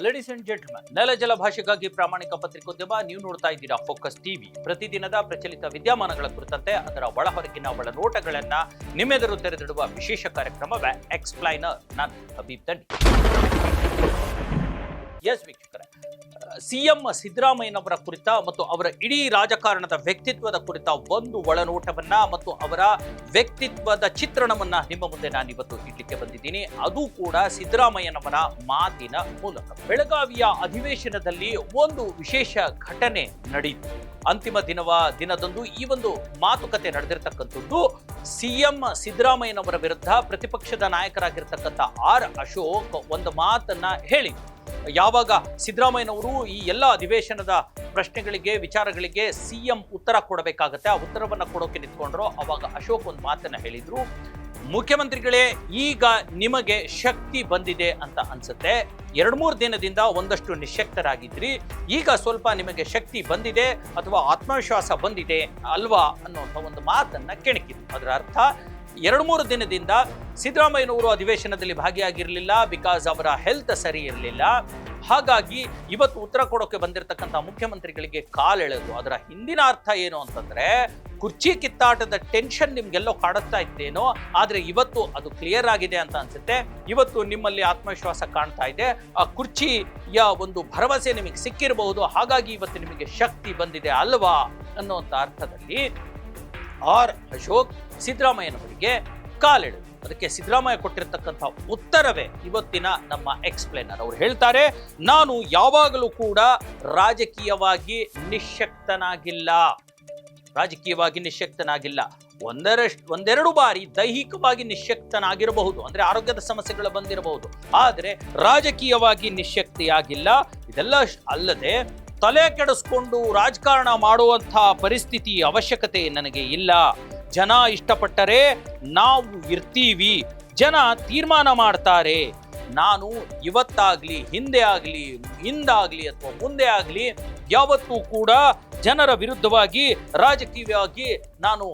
Ladies and gentleman ನೆಲ ಜಲ ಭಾಷೆಗಾಗಿ ಪ್ರಾಮಾಣಿಕ ಪತ್ರಿಕೋದ್ಯಮ ನೀವು ನೋಡ್ತಾ ಇದ್ದೀರಾ ಫೋಕಸ್ ಟಿವಿ ಪ್ರತಿದಿನದ ಪ್ರಚಲಿತ ವಿದ್ಯಮಾನಗಳ ಕುರಿತಂತೆ ಅದರ ಒಳ ಹೊರಗಿನ ಒಳನೋಟಗಳನ್ನ ನಿಮ್ಮೆದುರು ತೆರೆದಿಡುವ ವಿಶೇಷ ಕಾರ್ಯಕ್ರಮವೇ ಎಕ್ಸ್ಪ್ಲೈನರ್ ನಾನು ಹಬೀಬ್ ಎಸ್ ವೀಕ್ಷಕರೇ, ಸಿಎಂ ಸಿದ್ದರಾಮಯ್ಯನವರ ಕುರಿತ ಮತ್ತು ಅವರ ಇಡೀ ರಾಜಕಾರಣದ ವ್ಯಕ್ತಿತ್ವದ ಕುರಿತ ಒಂದು ಒಳನೋಟವನ್ನ ಮತ್ತು ಅವರ ವ್ಯಕ್ತಿತ್ವದ ಚಿತ್ರಣವನ್ನ ನಿಮ್ಮ ಮುಂದೆ ನಾನು ಇವತ್ತು ಇಡ್ಲಿಕ್ಕೆ ಬಂದಿದ್ದೀನಿ. ಅದು ಕೂಡ ಸಿದ್ದರಾಮಯ್ಯನವರ ಮಾತಿನ ಮೂಲಕ. ಬೆಳಗಾವಿಯ ಅಧಿವೇಶನದಲ್ಲಿ ಒಂದು ವಿಶೇಷ ಘಟನೆ ನಡೆಯಿತು ಅಂತಿಮ ದಿನವ ದಿನದಂದು ಈ ಒಂದು ಮಾತುಕತೆ ನಡೆದಿರ್ತಕ್ಕಂಥದ್ದು. ಸಿಎಂ ಸಿದ್ದರಾಮಯ್ಯನವರ ವಿರುದ್ಧ ಪ್ರತಿಪಕ್ಷದ ನಾಯಕರಾಗಿರ್ತಕ್ಕಂಥ ಆರ್ ಅಶೋಕ್ ಒಂದು ಮಾತನ್ನ ಹೇಳಿ. ಯಾವಾಗ ಸಿದ್ದರಾಮಯ್ಯನವರು ಈ ಎಲ್ಲ ಅಧಿವೇಶನದ ಪ್ರಶ್ನೆಗಳಿಗೆ, ವಿಚಾರಗಳಿಗೆ ಸಿಎಂ ಉತ್ತರ ಕೊಡಬೇಕಾಗತ್ತೆ, ಆ ಉತ್ತರವನ್ನು ಕೊಡೋಕೆ ನಿಂತ್ಕೊಂಡ್ರು ಅವಾಗ ಅಶೋಕ್ ಒಂದು ಮಾತನ್ನ ಹೇಳಿದ್ರು. ಮುಖ್ಯಮಂತ್ರಿಗಳೇ, ಈಗ ನಿಮಗೆ ಶಕ್ತಿ ಬಂದಿದೆ ಅಂತ ಅನ್ಸುತ್ತೆ. ಎರಡು ಮೂರು ದಿನದಿಂದ ಒಂದಷ್ಟು ನಿಶಕ್ತರಾಗಿದ್ರಿ ಈಗ ಸ್ವಲ್ಪ ನಿಮಗೆ ಶಕ್ತಿ ಬಂದಿದೆ ಅಥವಾ ಆತ್ಮವಿಶ್ವಾಸ ಬಂದಿದೆ ಅಲ್ವಾ ಅನ್ನುವಂಥ ಒಂದು ಮಾತನ್ನ ಕೆಣಕಿದ್ರು. ಅದರ ಅರ್ಥ, ಎರಡು ಮೂರು ದಿನದಿಂದ ಸಿದ್ದರಾಮಯ್ಯನವರು ಅಧಿವೇಶನದಲ್ಲಿ ಭಾಗಿಯಾಗಿರಲಿಲ್ಲ, ಬಿಕಾಸ್ ಅವರ ಹೆಲ್ತ್ ಸರಿ ಇರಲಿಲ್ಲ. ಹಾಗಾಗಿ ಇವತ್ತು ಉತ್ತರ ಕೊಡೋಕೆ ಬಂದಿರತಕ್ಕಂಥ ಮುಖ್ಯಮಂತ್ರಿಗಳಿಗೆ ಕಾಲೆಳೆದು ಅದರ ಹಿಂದಿನ ಅರ್ಥ ಏನು ಅಂತಂದ್ರೆ, ಕುರ್ಚಿ ಕಿತ್ತಾಟದ ಟೆನ್ಷನ್ ನಿಮ್ಗೆಲ್ಲೋ ಕಾಡುತ್ತಾ ಇತ್ತೇನೋ, ಆದ್ರೆ ಇವತ್ತು ಅದು ಕ್ಲಿಯರ್ ಆಗಿದೆ ಅಂತ ಅನ್ಸುತ್ತೆ. ಇವತ್ತು ನಿಮ್ಮಲ್ಲಿ ಆತ್ಮವಿಶ್ವಾಸ ಕಾಣ್ತಾ ಇದೆ. ಆ ಕುರ್ಚಿಯ ಒಂದು ಭರವಸೆ ನಿಮಗೆ ಸಿಕ್ಕಿರಬಹುದು. ಹಾಗಾಗಿ ಇವತ್ತು ನಿಮಗೆ ಶಕ್ತಿ ಬಂದಿದೆ ಅಲ್ವಾ ಅನ್ನುವಂಥ ಅರ್ಥದಲ್ಲಿ ಆರ್ ಅಶೋಕ್ ಸಿದ್ದರಾಮಯ್ಯನವರಿಗೆ ಕಾಲೆಳೆದು ಅದಕ್ಕೆ ಸಿದ್ದರಾಮಯ್ಯ ಕೊಟ್ಟಿರ್ತಕ್ಕಂಥ ಉತ್ತರವೇ ಇವತ್ತಿನ ನಮ್ಮ ಎಕ್ಸ್ಪ್ಲೇನರ್ ಅವ್ರು ಹೇಳ್ತಾರೆ. ನಾನು ಯಾವಾಗಲೂ ಕೂಡ ರಾಜಕೀಯವಾಗಿ ನಿಶಕ್ತನಾಗಿಲ್ಲ ರಾಜಕೀಯವಾಗಿ ನಿಶಕ್ತನಾಗಿಲ್ಲ ಒಂದರಷ್ಟು, ಒಂದೆರಡು ಬಾರಿ ದೈಹಿಕವಾಗಿ ನಿಶಕ್ತನಾಗಿರಬಹುದು ಅಂದ್ರೆ ಆರೋಗ್ಯದ ಸಮಸ್ಯೆಗಳು ಬಂದಿರಬಹುದು. ಆದರೆ ರಾಜಕೀಯವಾಗಿ ನಿಶಕ್ತಿಯಾಗಿಲ್ಲ ಇದೆಲ್ಲ ಅಲ್ಲದೆ ತಲೆ ಕೆಡಿಸ್ಕೊಂಡು ರಾಜಕಾರಣ ಮಾಡುವಂತಹ ಪರಿಸ್ಥಿತಿ ಅವಶ್ಯಕತೆ ನನಗೆ ಇಲ್ಲ. ಜನ ಇಷ್ಟಪಟ್ಟರೆ ನಾವು ಇರ್ತೀವಿ. ಜನ ತೀರ್ಮಾನ ಮಾಡ್ತಾರೆ. ನಾನು ಇವತ್ತಾಗ್ಲಿ, ಹಿಂದೆ ಆಗಲಿ, ಹಿಂದಾಗಲಿ ಅಥವಾ ಮುಂದೆ ಆಗಲಿ, ಯಾವತ್ತೂ ಕೂಡ ಜನರ ವಿರುದ್ಧವಾಗಿ, ರಾಜಕೀಯವಾಗಿ ನಾನು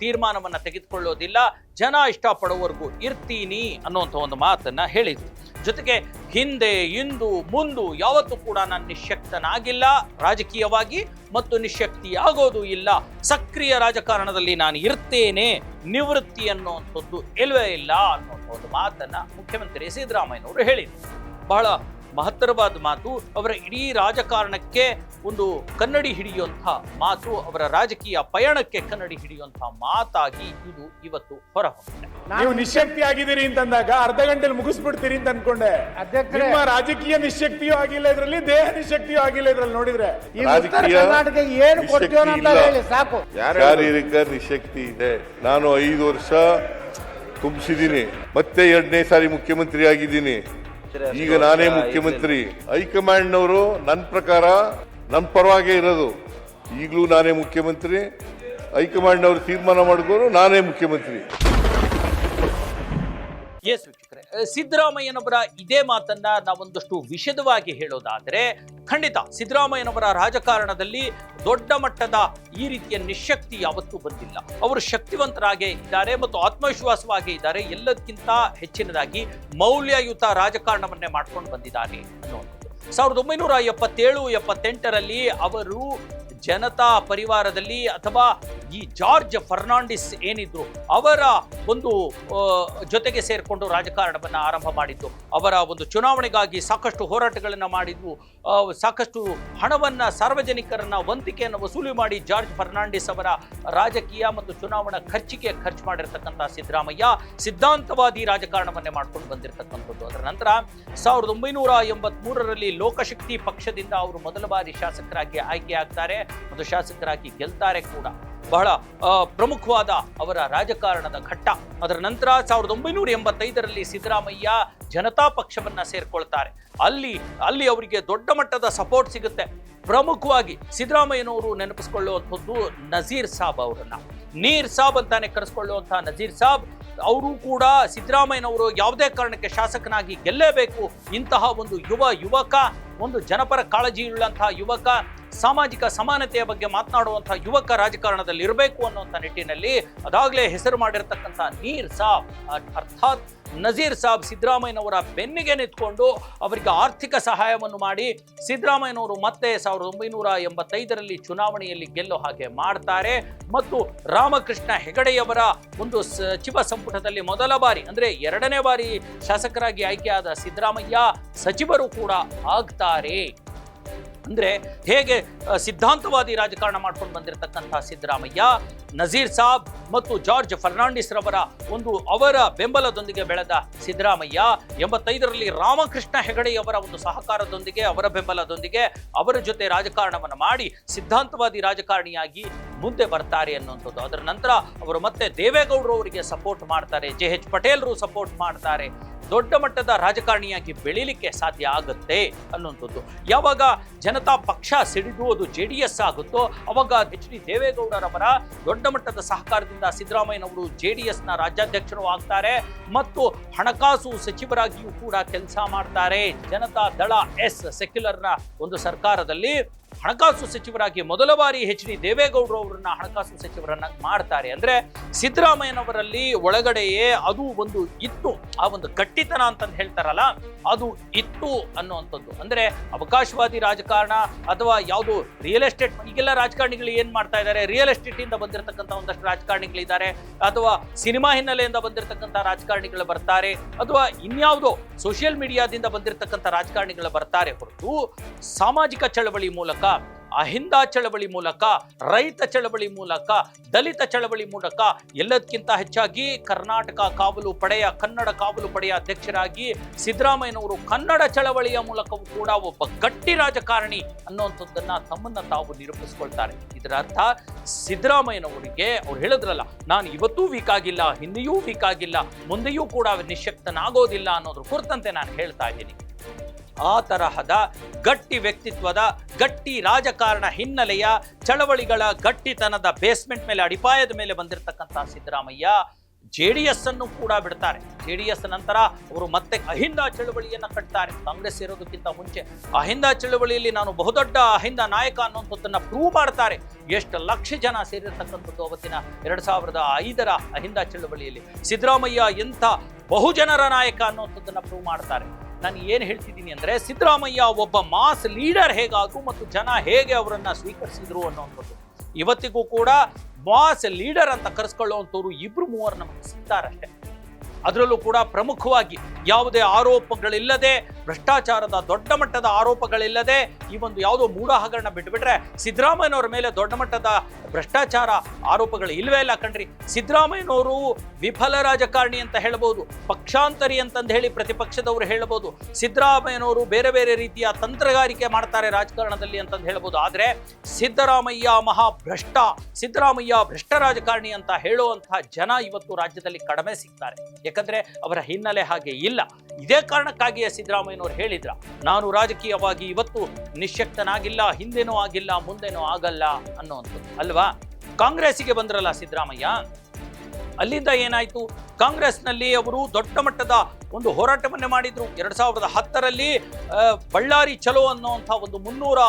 ತೀರ್ಮಾನವನ್ನು ತೆಗೆದುಕೊಳ್ಳೋದಿಲ್ಲ. ಜನ ಇಷ್ಟಪಡೋವರೆಗೂ ಇರ್ತೀನಿ ಅನ್ನುವಂಥ ಒಂದು ಮಾತನ್ನು ಹೇಳಿದರು. ಜೊತೆಗೆ ಹಿಂದೆ, ಇಂದು, ಮುಂದು ಯಾವತ್ತೂ ಕೂಡ ನಾನು ನಿಶಕ್ತನಾಗಿಲ್ಲ ರಾಜಕೀಯವಾಗಿ ಮತ್ತು ನಿಶಕ್ತಿಯಾಗೋದು ಇಲ್ಲ. ಸಕ್ರಿಯ ರಾಜಕಾರಣದಲ್ಲಿ ನಾನು ಇರ್ತೇನೆ. ನಿವೃತ್ತಿ ಅನ್ನುವಂಥದ್ದು ಇಲ್ಲವೇ ಇಲ್ಲ ಅನ್ನುವಂಥ ಒಂದು ಮಾತನ್ನು ಮುಖ್ಯಮಂತ್ರಿ ಸಿದ್ದರಾಮಯ್ಯನವರು ಹೇಳಿದರು. ಬಹಳ ಮಹತ್ತರವಾದ ಮಾತು ಅವರ ಇಡೀ ರಾಜಕಾರಣಕ್ಕೆ ಒಂದು ಕನ್ನಡಿ ಹಿಡಿಯುವಂಥ ಮಾತು ಅವರ ರಾಜಕೀಯ ಪಯಣಕ್ಕೆ ಕನ್ನಡಿ ಹಿಡಿಯುವಂಥ ಮಾತಾಗಿ ಇದು ಇವತ್ತು ಹೊರಹೊಮ್ಮಿದೆ. ನೀವು ನಿಶಕ್ತಿ ಆಗಿದ್ದೀರಿ ಅಂತಂದಾಗ ಅರ್ಧ ಗಂಟೆಲಿ ಮುಗಿಸ್ಬಿಡ್ತೀರಿ ಅಂತ ಅನ್ಕೊಂಡೆ. ನಿಮ್ಮ ರಾಜಕೀಯ ನಿಶಕ್ತಿಯೂ ಆಗಿಲ್ಲ ಇದರಲ್ಲಿ ದೇಹ ನಿಶಕ್ತಿಯೂ ಆಗಿಲ್ಲ ಇದ್ರಲ್ಲಿ ನೋಡಿದ್ರೆ. ಕರ್ನಾಟಕ ಏನು. ಹೇಳಿ ಸಾಕು. ಶಾರೀರಿಕ ನಿಶಕ್ತಿ ಇದೆ. ನಾನು ಐದು ವರ್ಷ ತುಂಬಿಸಿದ್ದೀನಿ. ಮತ್ತೆ ಎರಡನೇ ಸಾರಿ ಮುಖ್ಯಮಂತ್ರಿ ಆಗಿದ್ದೀನಿ ಈಗ ನಾನೇ ಮುಖ್ಯಮಂತ್ರಿ. ಹೈಕಮಾಂಡ್ನವರು ನನ್ನ ಪ್ರಕಾರ ನನ್ನ ಪರವಾಗೇ ಇರೋದು. ಈಗಲೂ ನಾನೇ ಮುಖ್ಯಮಂತ್ರಿ. ಹೈಕಮಾಂಡ್ನವರು ತೀರ್ಮಾನ ಮಾಡಿದ್ರು ನಾನೇ ಮುಖ್ಯಮಂತ್ರಿ. ಸಿದ್ದರಾಮಯ್ಯನವರ ಇದೇ ಮಾತನ್ನ ನಾವೊಂದಷ್ಟು ವಿಷದವಾಗಿ ಹೇಳೋದಾದರೆ, ಖಂಡಿತ ಸಿದ್ದರಾಮಯ್ಯನವರ ರಾಜಕಾರಣದಲ್ಲಿ ದೊಡ್ಡ ಮಟ್ಟದ ಈ ರೀತಿಯ ನಿಶಕ್ತಿ ಯಾವತ್ತೂ ಬಂದಿಲ್ಲ. ಅವರು ಶಕ್ತಿವಂತರಾಗೇ ಇದ್ದಾರೆ ಮತ್ತು ಆತ್ಮವಿಶ್ವಾಸವಾಗಿ ಇದ್ದಾರೆ. ಎಲ್ಲದಕ್ಕಿಂತ ಹೆಚ್ಚಿನದಾಗಿ ಮೌಲ್ಯಯುತ ರಾಜಕಾರಣವನ್ನೇ ಮಾಡ್ಕೊಂಡು ಬಂದಿದ್ದಾರೆ ಸಾವಿರದ ಒಂಬೈನೂರ ಎಪ್ಪತ್ತೇಳು, ಎಪ್ಪತ್ತೆಂಟರಲ್ಲಿ ಅವರು ಜನತಾ ಪರಿವಾರದಲ್ಲಿ ಅಥವಾ ಈ ಜಾರ್ಜ್ ಫರ್ನಾಂಡಿಸ್ ಏನಿದ್ರು ಅವರ ಒಂದು ಜೊತೆಗೆ ಸೇರಿಕೊಂಡು ರಾಜಕಾರಣವನ್ನು ಆರಂಭ ಮಾಡಿದ್ದು. ಅವರ ಒಂದು ಚುನಾವಣೆಗಾಗಿ ಸಾಕಷ್ಟು ಹೋರಾಟಗಳನ್ನು ಮಾಡಿದ್ದು ಸಾಕಷ್ಟು ಹಣವನ್ನು ಸಾರ್ವಜನಿಕರನ್ನ ವಂತಿಕೆಯನ್ನು ವಸೂಲಿ ಮಾಡಿ ಜಾರ್ಜ್ ಫರ್ನಾಂಡಿಸ್ ಅವರ ರಾಜಕೀಯ ಮತ್ತು ಚುನಾವಣಾ ಖರ್ಚಿಗೆ ಖರ್ಚು ಮಾಡಿರ್ತಕ್ಕಂಥ ಸಿದ್ದರಾಮಯ್ಯ ಸಿದ್ಧಾಂತವಾದಿ ರಾಜಕಾರಣವನ್ನೇ ಮಾಡ್ಕೊಂಡು ಬಂದಿರತಕ್ಕಂಥದ್ದು. ಅದರ ನಂತರ ಸಾವಿರದ ಒಂಬೈನೂರ ಎಂಬತ್ಮೂರರಲ್ಲಿ ಲೋಕಶಕ್ತಿ ಪಕ್ಷದಿಂದ ಅವರು ಮೊದಲ ಬಾರಿ ಶಾಸಕರಾಗಿ ಆಯ್ಕೆ ಆಗ್ತಾರೆ ಮತ್ತು ಶಾಸಕರಾಗಿ ಗೆಲ್ತಾರೆ ಕೂಡ. ಬಹಳ ಪ್ರಮುಖವಾದ ಅವರ ರಾಜಕಾರಣದ ಘಟ್ಟ. ಅದರ ನಂತರ ಸಾವಿರದ ಒಂಬೈನೂರ ಎಂಬತ್ತೈದರಲ್ಲಿ ಸಿದ್ದರಾಮಯ್ಯ ಜನತಾ ಪಕ್ಷವನ್ನ ಸೇರ್ಕೊಳ್ತಾರೆ. ಅಲ್ಲಿ ಅಲ್ಲಿ ಅವರಿಗೆ ದೊಡ್ಡ ಮಟ್ಟದ ಸಪೋರ್ಟ್ ಸಿಗುತ್ತೆ. ಪ್ರಮುಖವಾಗಿ ಸಿದ್ದರಾಮಯ್ಯನವರು ನೆನಪಿಸ್ಕೊಳ್ಳುವಂಥದ್ದು ನಜೀರ್ ಸಾಬ್ ಅವರನ್ನ. ನೀರ್ ಸಾಬ್ ಅಂತಾನೆ ಕರೆಸ್ಕೊಳ್ಳುವಂಥ ನಜೀರ್ ಸಾಬ್, ಅವರು ಕೂಡ ಸಿದ್ದರಾಮಯ್ಯನವರು ಯಾವುದೇ ಕಾರಣಕ್ಕೆ ಶಾಸಕನಾಗಿ ಗೆಲ್ಲೇಬೇಕು ಇಂತಹ ಒಂದು ಯುವ ಯುವಕ, ಒಂದು ಜನಪರ ಕಾಳಜಿ ಉಳ್ಳಂತಹ ಯುವಕ ಸಾಮಾಜಿಕ ಸಮಾನತೆಯ ಬಗ್ಗೆ ಮಾತನಾಡುವಂತಹ ಯುವಕ ರಾಜಕಾರಣದಲ್ಲಿ ಇರಬೇಕು ಅನ್ನುವಂಥ ನಿಟ್ಟಿನಲ್ಲಿ ಅದಾಗಲೇ ಹೆಸರು ಮಾಡಿರ್ತಕ್ಕಂಥ ನೀರ್ ಸಾಬ್ ಅರ್ಥಾತ್ ನಜೀರ್ ಸಾಬ್ ಸಿದ್ದರಾಮಯ್ಯನವರ ಬೆನ್ನಿಗೆ ನಿಂತ್ಕೊಂಡು ಅವರಿಗೆ ಆರ್ಥಿಕ ಸಹಾಯವನ್ನು ಮಾಡಿ ಸಿದ್ದರಾಮಯ್ಯನವರು ಮತ್ತೆ ಸಾವಿರದ ಒಂಬೈನೂರ ಎಂಬತ್ತೈದರಲ್ಲಿ ಚುನಾವಣೆಯಲ್ಲಿ ಗೆಲ್ಲೋ ಹಾಗೆ ಮಾಡ್ತಾರೆ. ಮತ್ತು ರಾಮಕೃಷ್ಣ ಹೆಗಡೆಯವರ ಒಂದು ಸಚಿವ ಸಂಪುಟದಲ್ಲಿ ಮೊದಲ ಬಾರಿ, ಅಂದರೆ ಎರಡನೇ ಬಾರಿ ಶಾಸಕರಾಗಿ ಆಯ್ಕೆಯಾದ ಸಿದ್ದರಾಮಯ್ಯ ಸಚಿವರು ಕೂಡ ಆಗ್ತಾರೆ. ಅಂದ್ರೆ ಹೇಗೆ ಸಿದ್ಧಾಂತವಾದಿ ರಾಜಕಾರಣ ಮಾಡ್ಕೊಂಡು ಬಂದಿರತಕ್ಕಂಥ ಸಿದ್ದರಾಮಯ್ಯ, ನಜೀರ್ ಸಾಬ್ ಮತ್ತು ಜಾರ್ಜ್ ಫರ್ನಾಂಡಿಸ್ ರವರ ಒಂದು ಅವರ ಬೆಂಬಲದೊಂದಿಗೆ ಬೆಳೆದ ಸಿದ್ದರಾಮಯ್ಯ, ಎಂಬತ್ತೈದರಲ್ಲಿ ರಾಮಕೃಷ್ಣ ಹೆಗಡೆಯವರ ಒಂದು ಸಹಕಾರದೊಂದಿಗೆ, ಅವರ ಬೆಂಬಲದೊಂದಿಗೆ ಅವರ ಜೊತೆ ರಾಜಕಾರಣವನ್ನು ಮಾಡಿ ಸಿದ್ಧಾಂತವಾದಿ ರಾಜಕಾರಣಿಯಾಗಿ ಮುಂದೆ ಬರ್ತಾರೆ ಅನ್ನುವಂಥದ್ದು. ಅದರ ನಂತರ ಅವರು ಮತ್ತೆ ದೇವೇಗೌಡರು ಅವರಿಗೆ ಸಪೋರ್ಟ್ ಮಾಡ್ತಾರೆ, ಜೆ ಎಚ್ ಪಟೇಲ್ರು ಸಪೋರ್ಟ್ ಮಾಡ್ತಾರೆ. ದೊಡ್ಡ ಮಟ್ಟದ ರಾಜಕಾರಣಿಯಾಗಿ ಬೆಳೀಲಿಕ್ಕೆ ಸಾಧ್ಯ ಆಗುತ್ತೆ ಅನ್ನುವಂಥದ್ದು. ಯಾವಾಗ ಜನತಾ ಪಕ್ಷ ಸಿಡಿದು ಅದು ಜೆ ಡಿ ಎಸ್ ಆಗುತ್ತೋ ಅವಾಗ ಎಚ್ ಡಿ ದೇವೇಗೌಡರವರ ದೊಡ್ಡ ಮಟ್ಟದ ಸಹಕಾರದಿಂದ ಸಿದ್ದರಾಮಯ್ಯನವರು ಜೆ ಡಿ ಎಸ್ನ ರಾಜ್ಯಾಧ್ಯಕ್ಷರು ಆಗ್ತಾರೆ ಮತ್ತು ಹಣಕಾಸು ಸಚಿವರಾಗಿಯೂ ಕೂಡ ಕೆಲಸ ಮಾಡ್ತಾರೆ. ಜನತಾ ದಳ ಎಸ್ ಸೆಕ್ಯುಲರ್ನ ಒಂದು ಸರ್ಕಾರದಲ್ಲಿ ಹಣಕಾಸು ಸಚಿವರಾಗಿ ಮೊದಲ ಬಾರಿ ಎಚ್ ಡಿ ದೇವೇಗೌಡರು ಅವರನ್ನ ಹಣಕಾಸು ಸಚಿವರನ್ನ ಮಾಡ್ತಾರೆ. ಅಂದ್ರೆ ಸಿದ್ದರಾಮಯ್ಯನವರಲ್ಲಿ ಒಳಗಡೆಯೇ ಅದು ಒಂದು ಇತ್ತು ಆ ಒಂದು ಗಟ್ಟಿತನ ಅಂತಂದು ಹೇಳ್ತಾರಲ್ಲ, ಅದು ಇತ್ತು ಅನ್ನುವಂಥದ್ದು. ಅಂದ್ರೆ ಅವಕಾಶವಾದಿ ರಾಜಕಾರಣ ಅಥವಾ ಯಾವುದು ರಿಯಲ್ ಎಸ್ಟೇಟ್ ಈಗೆಲ್ಲ ರಾಜಕಾರಣಿಗಳು ಏನ್ ಮಾಡ್ತಾ ಇದ್ದಾರೆ ರಿಯಲ್ ಎಸ್ಟೇಟ್ ಇಂದ ಬಂದಿರತಕ್ಕಂಥ ಒಂದಷ್ಟು ರಾಜಕಾರಣಿಗಳಿದ್ದಾರೆ. ಅಥವಾ ಸಿನಿಮಾ ಹಿನ್ನೆಲೆಯಿಂದ ಬಂದಿರತಕ್ಕಂಥ ರಾಜಕಾರಣಿಗಳು ಬರ್ತಾರೆ. ಅಥವಾ ಇನ್ಯಾವುದೋ ಸೋಷಿಯಲ್ ಮೀಡಿಯಾದಿಂದ ಬಂದಿರತಕ್ಕಂಥ ರಾಜಕಾರಣಿಗಳು ಬರ್ತಾರೆ ಹೊರತು ಸಾಮಾಜಿಕ ಚಳವಳಿ ಮೂಲಕ ಅಹಿಂದ ಚಳವಳಿ ಮೂಲಕ, ರೈತ ಚಳವಳಿ ಮೂಲಕ, ದಲಿತ ಚಳವಳಿ ಮೂಲಕ ಎಲ್ಲದಕ್ಕಿಂತ ಹೆಚ್ಚಾಗಿ ಕರ್ನಾಟಕ ಕಾವಲು ಪಡೆಯ, ಕನ್ನಡ ಕಾವಲು ಪಡೆಯ ಅಧ್ಯಕ್ಷರಾಗಿ ಸಿದ್ದರಾಮಯ್ಯನವರು ಕನ್ನಡ ಚಳವಳಿಯ ಮೂಲಕವೂ ಕೂಡ ಒಬ್ಬ ಗಟ್ಟಿ ರಾಜಕಾರಣಿ ಅನ್ನುವಂಥದ್ದನ್ನ ತಮ್ಮನ್ನ ತಾವು ನಿರೂಪಿಸ್ಕೊಳ್ತಾರೆ. ಇದರ ಅರ್ಥ ಸಿದ್ದರಾಮಯ್ಯನವರಿಗೆ ಅವ್ರು ಹೇಳಿದ್ರಲ್ಲ, ನಾನು ಇವತ್ತೂ ವೀಕ್ ಆಗಿಲ್ಲ, ಹಿಂದೆಯೂ ವೀಕ್ ಆಗಿಲ್ಲ, ಮುಂದೆಯೂ ಕೂಡ ನಿಶಕ್ತನಾಗೋದಿಲ್ಲ ಅನ್ನೋದ್ರ ಕುರಿತಂತೆ ನಾನು ಹೇಳ್ತಾ ಇದ್ದೀನಿ. ಆ ತರಹದ ಗಟ್ಟಿ ವ್ಯಕ್ತಿತ್ವದ, ಗಟ್ಟಿ ರಾಜಕಾರಣ ಹಿನ್ನೆಲೆಯ ಚಳವಳಿಗಳ ಗಟ್ಟಿತನದ ಬೇಸ್ಮೆಂಟ್ ಮೇಲೆ, ಅಡಿಪಾಯದ ಮೇಲೆ ಬಂದಿರತಕ್ಕಂತಹ ಸಿದ್ದರಾಮಯ್ಯ ಜೆ ಡಿ ಎಸ್ ಅನ್ನು ಕೂಡ ಬಿಡ್ತಾರೆ. ಜೆ ಡಿ ಎಸ್ ನಂತರ ಅವರು ಮತ್ತೆ ಅಹಿಂದ ಚಳುವಳಿಯನ್ನು ಕಟ್ತಾರೆ. ಕಾಂಗ್ರೆಸ್ ಇರೋದಕ್ಕಿಂತ ಮುಂಚೆ ಅಹಿಂದ ಚಳವಳಿಯಲ್ಲಿ ನಾನು ಬಹುದೊಡ್ಡ ಅಹಿಂದ ನಾಯಕ ಅನ್ನುವಂಥದ್ದನ್ನು ಪ್ರೂವ್ ಮಾಡ್ತಾರೆ. ಎಷ್ಟು ಲಕ್ಷ ಜನ ಸೇರಿರತಕ್ಕಂಥದ್ದು ಅವತ್ತಿನ ಎರಡು ಸಾವಿರದ ಐದರ ಅಹಿಂದ ಚಳವಳಿಯಲ್ಲಿ. ಸಿದ್ದರಾಮಯ್ಯ ಎಂಥ ಬಹುಜನರ ನಾಯಕ ಅನ್ನುವಂಥದ್ದನ್ನ ಪ್ರೂವ್ ಮಾಡ್ತಾರೆ. ನಾನು ಏನು ಹೇಳ್ತಿದ್ದೀನಿ ಅಂದರೆ, ಸಿದ್ದರಾಮಯ್ಯ ಒಬ್ಬ ಮಾಸ್ ಲೀಡರ್ ಹೇಗಾದ್ರು ಮತ್ತು ಜನ ಹೇಗೆ ಅವರನ್ನು ಸ್ವೀಕರಿಸಿದ್ರು ಅನ್ನೋವಂಥದ್ದು ಇವತ್ತಿಗೂ ಕೂಡ ಮಾಸ್ ಲೀಡರ್ ಅಂತ ಕರೆಸ್ಕೊಳ್ಳುವಂಥವ್ರು ಇಬ್ಬರು ಮೂವರು ನಮಗೆ ಸಿಗ್ತಾರಷ್ಟೇ. ಅದರಲ್ಲೂ ಕೂಡ ಪ್ರಮುಖವಾಗಿ ಯಾವುದೇ ಆರೋಪಗಳಿಲ್ಲದೆ ಭ್ರಷ್ಟಾಚಾರದ ದೊಡ್ಡ ಮಟ್ಟದ ಆರೋಪಗಳಿಲ್ಲದೆ ಈ ಒಂದು ಯಾವುದೋ ಮೂಢ ಹಗರಣ ಬಿಟ್ಬಿಟ್ರೆ ಸಿದ್ದರಾಮಯ್ಯನವರ ಮೇಲೆ ದೊಡ್ಡ ಮಟ್ಟದ ಭ್ರಷ್ಟಾಚಾರ ಆರೋಪಗಳು ಇಲ್ಲವೇ ಇಲ್ಲ ಕಣ್ರಿ. ಸಿದ್ದರಾಮಯ್ಯನವರು ವಿಫಲ ರಾಜಕಾರಣಿ ಅಂತ ಹೇಳ್ಬೋದು, ಪಕ್ಷಾಂತರಿ ಅಂತಂದು ಹೇಳಿ ಪ್ರತಿಪಕ್ಷದವರು ಹೇಳ್ಬೋದು, ಸಿದ್ದರಾಮಯ್ಯನವರು ಬೇರೆ ಬೇರೆ ರೀತಿಯ ತಂತ್ರಗಾರಿಕೆ ಮಾಡ್ತಾರೆ ರಾಜಕಾರಣದಲ್ಲಿ ಅಂತಂದು ಹೇಳ್ಬೋದು. ಆದರೆ ಸಿದ್ದರಾಮಯ್ಯ ಮಹಾ ಭ್ರಷ್ಟ ಸಿದ್ದರಾಮಯ್ಯ ಭ್ರಷ್ಟ ರಾಜಕಾರಣಿ ಅಂತ ಹೇಳುವಂತಹ ಜನ ಇವತ್ತು ರಾಜ್ಯದಲ್ಲಿ ಕಡಿಮೆ ಸಿಗ್ತಾರೆ. ಯಾಕಂದ್ರೆ ಅವರ ಹಿನ್ನೆಲೆ ಹಾಗೆ ಇಲ್ಲ. ಇದೇ ಕಾರಣಕ್ಕಾಗಿಯೇ ಸಿದ್ದರಾಮಯ್ಯನವರು ಹೇಳಿದ್ರ, ನಾನು ರಾಜಕೀಯವಾಗಿ ಇವತ್ತು ನಿಶ್ಯಕ್ತನಾಗಿಲ್ಲ, ಹಿಂದೆನೂ ಆಗಿಲ್ಲ, ಮುಂದೆನೂ ಆಗಲ್ಲ ಅನ್ನುವಂಥದ್ದು. ಅಲ್ವಾ? ಕಾಂಗ್ರೆಸ್ಸಿಗೆ ಬಂದ್ರಲ್ಲ ಸಿದ್ದರಾಮಯ್ಯ? ಅಲ್ಲಿಂದ ಏನಾಯ್ತು? ಕಾಂಗ್ರೆಸ್ನಲ್ಲಿ ಅವರು ದೊಡ್ಡ ಮಟ್ಟದ ಒಂದು ಹೋರಾಟವನ್ನೇ ಮಾಡಿದ್ರು. ಎರಡ್ ಸಾವಿರದ ಹತ್ತರಲ್ಲಿ ಬಳ್ಳಾರಿ ಚಲೋ ಅನ್ನುವಂಥ ಒಂದು ಮುನ್ನೂರ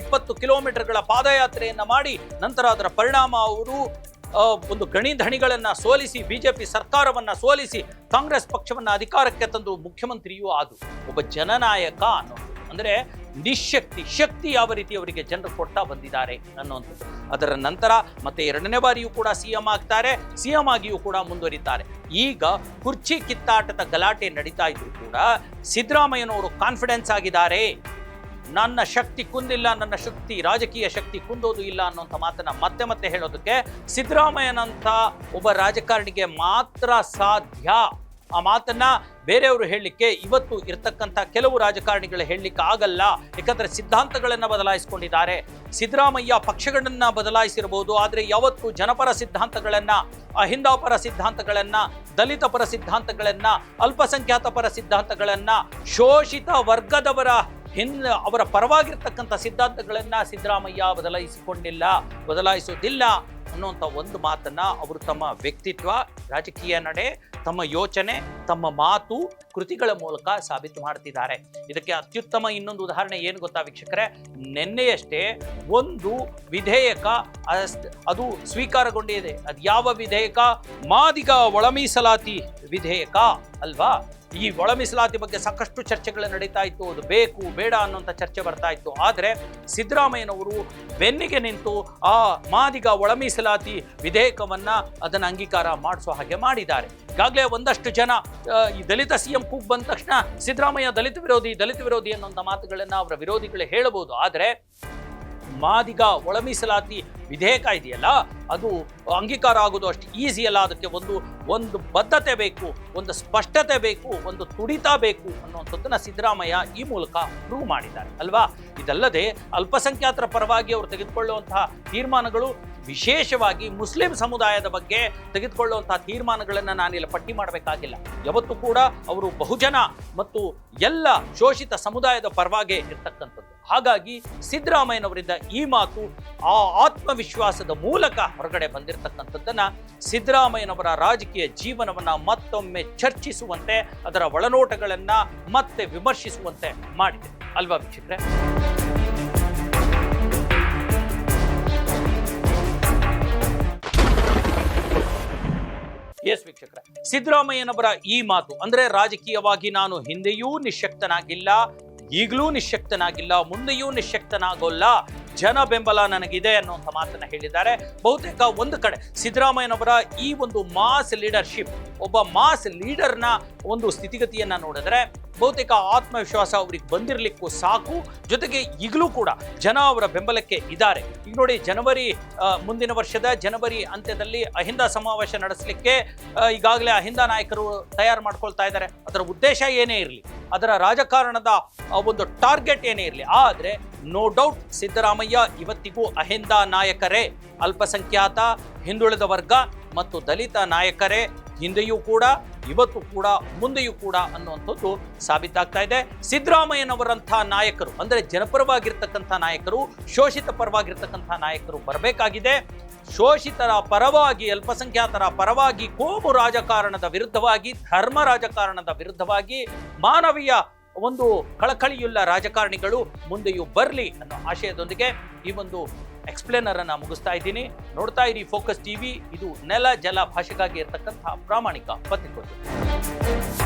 ಇಪ್ಪತ್ತು ಕಿಲೋಮೀಟರ್ಗಳ ಪಾದಯಾತ್ರೆಯನ್ನ ಮಾಡಿ, ನಂತರ ಅದರ ಪರಿಣಾಮ ಅವರು ಒಂದು ಗಣಿ ಧಣಿಗಳನ್ನು ಸೋಲಿಸಿ ಬಿಜೆಪಿ ಸರ್ಕಾರವನ್ನ ಸೋಲಿಸಿ ಕಾಂಗ್ರೆಸ್ ಪಕ್ಷವನ್ನ ಅಧಿಕಾರಕ್ಕೆ ತಂದು ಮುಖ್ಯಮಂತ್ರಿಯೂ ಆದು ಒಬ್ಬ ಜನನಾಯಕ ಅನ್ನೋದು. ಅಂದ್ರೆ ನಿಶಕ್ತಿ, ಶಕ್ತಿ ಯಾವ ರೀತಿ ಅವರಿಗೆ ಜನರು ಕೊಡ್ತಾ ಬಂದಿದ್ದಾರೆ ಅನ್ನುವಂಥದ್ದು ಅದರ ನಂತರ ಮತ್ತೆ ಎರಡನೇ ಬಾರಿಯೂ ಕೂಡ ಸಿ ಎಂ ಆಗ್ತಾರೆ ಸಿ ಎಂ ಆಗಿಯೂ ಕೂಡ ಮುಂದುವರಿತಾರೆ. ಈಗ ಕುರ್ಚಿ ಕಿತ್ತಾಟದ ಗಲಾಟೆ ನಡೀತಾ ಇದ್ರು ಕೂಡ ಸಿದ್ದರಾಮಯ್ಯನವರು ಕಾನ್ಫಿಡೆನ್ಸ್ ಆಗಿದ್ದಾರೆ. ನನ್ನ ಶಕ್ತಿ ಕುಂದಿಲ್ಲ, ನನ್ನ ಶಕ್ತಿ, ರಾಜಕೀಯ ಶಕ್ತಿ ಕುಂದೋದು ಇಲ್ಲ ಅನ್ನುವಂಥ ಮಾತನ್ನು ಮತ್ತೆ ಮತ್ತೆ ಹೇಳೋದಕ್ಕೆ ಸಿದ್ದರಾಮಯ್ಯನಂಥ ಒಬ್ಬ ರಾಜಕಾರಣಿಗೆ ಮಾತ್ರ ಸಾಧ್ಯ. ಆ ಮಾತನ್ನ ಬೇರೆಯವರು ಹೇಳಲಿಕ್ಕೆ ಇವತ್ತು ಇರತಕ್ಕಂಥ ಕೆಲವು ರಾಜಕಾರಣಿಗಳು ಹೇಳಲಿಕ್ಕೆ ಆಗಲ್ಲ. ಯಾಕಂದರೆ ಸಿದ್ಧಾಂತಗಳನ್ನು ಬದಲಾಯಿಸಿಕೊಂಡಿದ್ದಾರೆ. ಸಿದ್ದರಾಮಯ್ಯ ಪಕ್ಷಗಳನ್ನು ಬದಲಾಯಿಸಿರಬಹುದು ಆದರೆ ಯಾವತ್ತು ಜನಪರ ಸಿದ್ಧಾಂತಗಳನ್ನು, ಅಹಿಂದಾಪರ ಸಿದ್ಧಾಂತಗಳನ್ನು ದಲಿತ ಪರ ಸಿದ್ಧಾಂತಗಳನ್ನು ಅಲ್ಪಸಂಖ್ಯಾತ ಪರ ಸಿದ್ಧಾಂತಗಳನ್ನು ಶೋಷಿತ ವರ್ಗದವರ ಹಿನ್, ಅವರ ಪರವಾಗಿರ್ತಕ್ಕಂಥ ಸಿದ್ಧಾಂತಗಳನ್ನು ಸಿದ್ದರಾಮಯ್ಯ ಬದಲಾಯಿಸಿಕೊಂಡಿಲ್ಲ, ಬದಲಾಯಿಸೋದಿಲ್ಲ ಅನ್ನುವಂಥ ಒಂದು ಮಾತನ್ನ ಅವರು ತಮ್ಮ ವ್ಯಕ್ತಿತ್ವ, ರಾಜಕೀಯ ನಡೆ, ತಮ್ಮ ಯೋಚನೆ, ತಮ್ಮ ಮಾತು, ಕೃತಿಗಳ ಮೂಲಕ ಸಾಬೀತು ಮಾಡ್ತಿದ್ದಾರೆ. ಇದಕ್ಕೆ ಅತ್ಯುತ್ತಮ ಇನ್ನೊಂದು ಉದಾಹರಣೆ ಏನು ಗೊತ್ತಾ ವೀಕ್ಷಕರೇ? ನಿನ್ನೆಯಷ್ಟೇ ಒಂದು ವಿಧೇಯಕ ಅದು ಸ್ವೀಕಾರಗೊಂಡಿದೆ. ಅದು ಯಾವ ವಿಧೇಯಕ? ಮಾದಿಗ ಒಳಮೀಸಲಾತಿ ವಿಧೇಯಕ ಅಲ್ವಾ? ಈ ಒಳ ಮೀಸಲಾತಿ ಬಗ್ಗೆ ಸಾಕಷ್ಟು ಚರ್ಚೆಗಳು ನಡೀತಾ ಇತ್ತು. ಅದು ಬೇಕು, ಬೇಡ ಅನ್ನುವಂಥ ಚರ್ಚೆ ಬರ್ತಾ ಇತ್ತು. ಆದರೆ ಸಿದ್ದರಾಮಯ್ಯನವರು ಬೆನ್ನಿಗೆ ನಿಂತು ಆ ಮಾದಿಗ ಒಳ ಮೀಸಲಾತಿ ವಿಧೇಯಕವನ್ನ ಅದನ್ನು ಅಂಗೀಕಾರ ಮಾಡಿಸೋ ಹಾಗೆ ಮಾಡಿದ್ದಾರೆ. ಈಗಾಗಲೇ ಒಂದಷ್ಟು ಜನ ಈ ದಲಿತ ಸಿ ಎಂ ಕೂಗ್ ಬಂದ ತಕ್ಷಣ ಸಿದ್ದರಾಮಯ್ಯ ದಲಿತ ವಿರೋಧಿ ದಲಿತ ವಿರೋಧಿ ಅನ್ನುವಂಥ ಮಾತುಗಳನ್ನ ಅವರ ವಿರೋಧಿಗಳು ಹೇಳಬಹುದು. ಆದರೆ ಮಾದಿಗ ಒಳ ಮೀಸಲಾತಿ ವಿಧೇಯಕ ಇದೆಯಲ್ಲ, ಅದು ಅಂಗೀಕಾರ ಆಗೋದು ಅಷ್ಟು ಈಸಿ ಅಲ್ಲ. ಅದಕ್ಕೆ ಒಂದು ಒಂದು ಬದ್ಧತೆ ಬೇಕು, ಒಂದು ಸ್ಪಷ್ಟತೆ ಬೇಕು, ಒಂದು ತುಡಿತ ಬೇಕು ಅನ್ನುವಂಥದ್ದನ್ನು ಸಿದ್ದರಾಮಯ್ಯ ಈ ಮೂಲಕ ಪ್ರೂವ್ ಮಾಡಿದ್ದಾರೆ, ಅಲ್ವಾ? ಇದಲ್ಲದೆ ಅಲ್ಪಸಂಖ್ಯಾತರ ಪರವಾಗಿ ಅವರು ತೆಗೆದುಕೊಳ್ಳುವಂತಹ ತೀರ್ಮಾನಗಳು ವಿಶೇಷವಾಗಿ ಮುಸ್ಲಿಂ ಸಮುದಾಯದ ಬಗ್ಗೆ ತೆಗೆದುಕೊಳ್ಳುವಂತಹ ತೀರ್ಮಾನಗಳನ್ನು ನಾನಿಲ್ಲಿ ಪಟ್ಟಿ ಮಾಡಬೇಕಾಗಿಲ್ಲ. ಯಾವತ್ತೂ ಕೂಡ ಅವರು ಬಹುಜನ ಮತ್ತು ಎಲ್ಲ ಶೋಷಿತ ಸಮುದಾಯದ ಪರವಾಗಿ ಇರ್ತಕ್ಕಂಥದ್ದು. ಹಾಗಾಗಿ ಸಿದ್ದರಾಮಯ್ಯನವರಿಂದ ಈ ಮಾತು ಆ ಆತ್ಮವಿಶ್ವಾಸದ ಮೂಲಕ ಹೊರಗಡೆ ಬಂದಿರತಕ್ಕಂಥದ್ದನ್ನು ಸಿದ್ದರಾಮಯ್ಯನವರ ರಾಜಕೀಯ ಜೀವನವನ್ನು ಮತ್ತೊಮ್ಮೆ ಚರ್ಚಿಸುವಂತೆ, ಅದರ ಒಳನೋಟಗಳನ್ನು ಮತ್ತೆ ವಿಮರ್ಶಿಸುವಂತೆ ಮಾಡಿದೆ. ಅಲ್ವಾ ವೀಕ್ಷಕರೇ? ಎಸ್ ವೀಕ್ಷಕರ. ಸಿದ್ದರಾಮಯ್ಯನವರ ಈ ಮಾತು, ಅಂದ್ರೆ ರಾಜಕೀಯವಾಗಿ ನಾನು ಹಿಂದೆಯೂ ನಿಶಕ್ತನಾಗಿಲ್ಲ ಈಗಲೂ ನಿಶಕ್ತನಾಗಿಲ್ಲ ಮುಂದೆಯೂ ನಿಶಕ್ತನಾಗೋಲ್ಲ ಜನ ಬೆಂಬಲ ನನಗಿದೆ ಅನ್ನುವಂಥ ಮಾತನ್ನು ಹೇಳಿದ್ದಾರೆ. ಬಹುತೇಕ ಒಂದು ಕಡೆ ಸಿದ್ದರಾಮಯ್ಯನವರ ಈ ಒಂದು ಮಾಸ್ ಲೀಡರ್ಶಿಪ್, ಒಬ್ಬ ಮಾಸ್ ಲೀಡರ್ನ ಒಂದು ಸ್ಥಿತಿಗತಿಯನ್ನು ನೋಡಿದ್ರೆ ಬಹುತೇಕ ಆತ್ಮವಿಶ್ವಾಸ ಅವ್ರಿಗೆ ಬಂದಿರಲಿಕ್ಕೂ ಸಾಕು. ಜೊತೆಗೆ ಈಗಲೂ ಕೂಡ ಜನ ಅವರ ಬೆಂಬಲಕ್ಕೆ ಇದ್ದಾರೆ. ಈಗ ನೋಡಿ, ಜನವರಿ ಮುಂದಿನ ವರ್ಷದ ಜನವರಿ ಅಂತ್ಯದಲ್ಲಿ ಅಹಿಂದ ಸಮಾವೇಶ ನಡೆಸಲಿಕ್ಕೆ ಈಗಾಗಲೇ ಅಹಿಂದ ನಾಯಕರು ತಯಾರು ಮಾಡ್ಕೊಳ್ತಾ ಇದ್ದಾರೆ. ಅದರ ಉದ್ದೇಶ ಏನೇ ಇರಲಿ, ಅದರ ರಾಜಕಾರಣದ ಒಂದು ಟಾರ್ಗೆಟ್ ಏನೇ ಇರಲಿ, ಆದರೆ ನೋ ಡೌಟ್ ಸಿದ್ದರಾಮಯ್ಯ ಇವತ್ತಿಗೂ ಅಹಿಂದ ನಾಯಕರೇ. ಅಲ್ಪಸಂಖ್ಯಾತ, ಹಿಂದುಳಿದ ವರ್ಗ ಮತ್ತು ದಲಿತ ನಾಯಕರೇ. ಹಿಂದೆಯೂ ಕೂಡ ಇವತ್ತು ಕೂಡ, ಮುಂದೆಯೂ ಕೂಡ ಅನ್ನುವಂಥದ್ದು ಸಾಬೀತಾಗ್ತಾ ಇದೆ. ಸಿದ್ದರಾಮಯ್ಯನವರಂಥ ನಾಯಕರು, ಅಂದರೆ ಜನಪರವಾಗಿರ್ತಕ್ಕಂಥ ನಾಯಕರು, ಶೋಷಿತ ಪರವಾಗಿರ್ತಕ್ಕಂಥ ನಾಯಕರು ಬರಬೇಕಾಗಿದೆ. ಶೋಷಿತರ ಪರವಾಗಿ, ಅಲ್ಪಸಂಖ್ಯಾತರ ಪರವಾಗಿ, ಕೋಮು ರಾಜಕಾರಣದ ವಿರುದ್ಧವಾಗಿ, ಧರ್ಮ ರಾಜಕಾರಣದ ವಿರುದ್ಧವಾಗಿ, ಮಾನವೀಯ ಒಂದು ಕಳಕಳಿಯುಳ್ಳ ರಾಜಕಾರಣಿಗಳು ಮುಂದೆಯೂ ಬರಲಿ ಅನ್ನೋ ಆಶಯದೊಂದಿಗೆ ಈ ಒಂದು ಎಕ್ಸ್ಪ್ಲೇನರ್ ಅನ್ನ ಮುಗಿಸ್ತಾ ಇದ್ದೀನಿ. ನೋಡ್ತಾ ಇರಿ ಫೋಕಸ್ ಟಿವಿ ಇದು ನೆಲ, ಜಲ ಭಾಷೆಗಾಗಿ ಇರತಕ್ಕಂತಹ ಪ್ರಾಮಾಣಿಕ ಪತ್ರಿಕೋದ್ಯಮ.